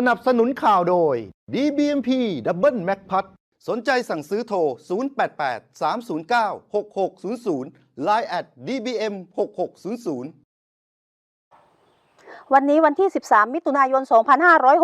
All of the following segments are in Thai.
สนับสนุนข่าวโดย DBMP Double Mac p a t สนใจสั่งซื้อโทร 088 309 6600 Line at DBM 6600 วันนี้วันที่ 13 มิถุนายน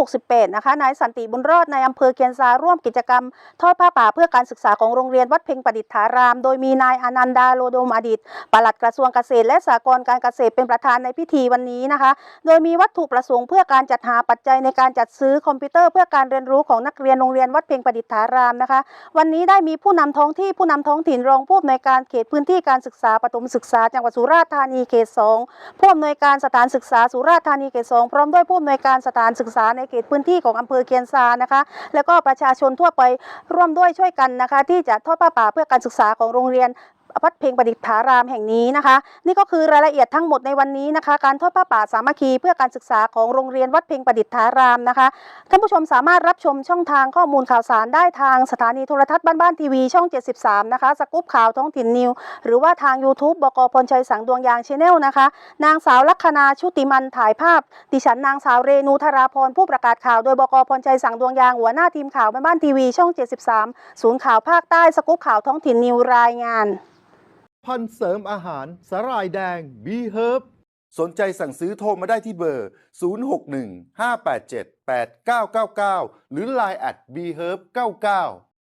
2568 นะคะ นายสันติบุญรอดในอำเภอเคียนซาร่วมกิจกรรม ทอดผ้าป่าเพื่อการศึกษาของโรงเรียนวัดเพ็งประดิษฐาราม โดยมีนายอนันดาโลดมอดิตปลัดกระทรวงเกษตรและสหกรณ์การเกษตรเป็นประธานในพิธีวันนี้นะคะ โดยมีวัตถุประสงค์เพื่อการจัดหาปัจจัยในการจัดซื้อคอมพิวเตอร์เพื่อการเรียนรู้ของนักเรียนโรงเรียนวัดเพ็งประดิษฐารามนะคะ วันนี้ได้มีผู้นำท้องที่ผู้นำท้องถิ่นรองผู้อำนวยการเขตพื้นที่การศึกษาปฐมศึกษาจังหวัดสุราษฎร์ธานีเขตสองผู้อำนวยการสถานศึกษาสุราษฎร์ธานีนี้เขตสองพร้อมด้วยผู้อำนวยการสถานศึกษาในเขตพื้นที่ของอำเภอเคียนซานะคะ แล้วก็ประชาชนทั่วไปร่วมด้วยช่วยกันนะคะ ที่จะทอดผ้าป่าเพื่อการศึกษาของโรงเรียน วัดเพลงประดิษฐารามแห่งนี้นะคะ นี่ก็คือรายละเอียดทั้งหมดในวันนี้นะคะ การทอดผ้าป่าสามัคคีเพื่อการศึกษาของโรงเรียนวัดเพลงประดิษฐารามนะคะท่านผู้ชมสามารถรับชมช่องทางข้อมูลข่าวสารได้ทางสถานีโทรทัศน์บ้านบ้านทีวีช่อง 73 นะคะสกู๊ปข่าวท้องถิ่นนิว หรือว่าทาง YouTube บกพลชัยสังดวงยางชแนลนะคะ นางสาวลัคนาชุติมันถ่ายภาพ ดิฉันนางสาวเรนูธราพรผู้ประกาศข่าวโดยบกพลชัยสังดวงยางหัวหน้าทีมข่าวบ้านบ้านทีวีช่อง 73 ศูนย์ข่าวภาคใต้สกู๊ปข่าวท้องถิ่นนิวรายงาน พันเสริมอาหารสาหร่ายแดง B Herb สนใจสั่งซื้อโทรมาได้ที่เบอร์ 061 587 8999 หรือ Line at B Herb 99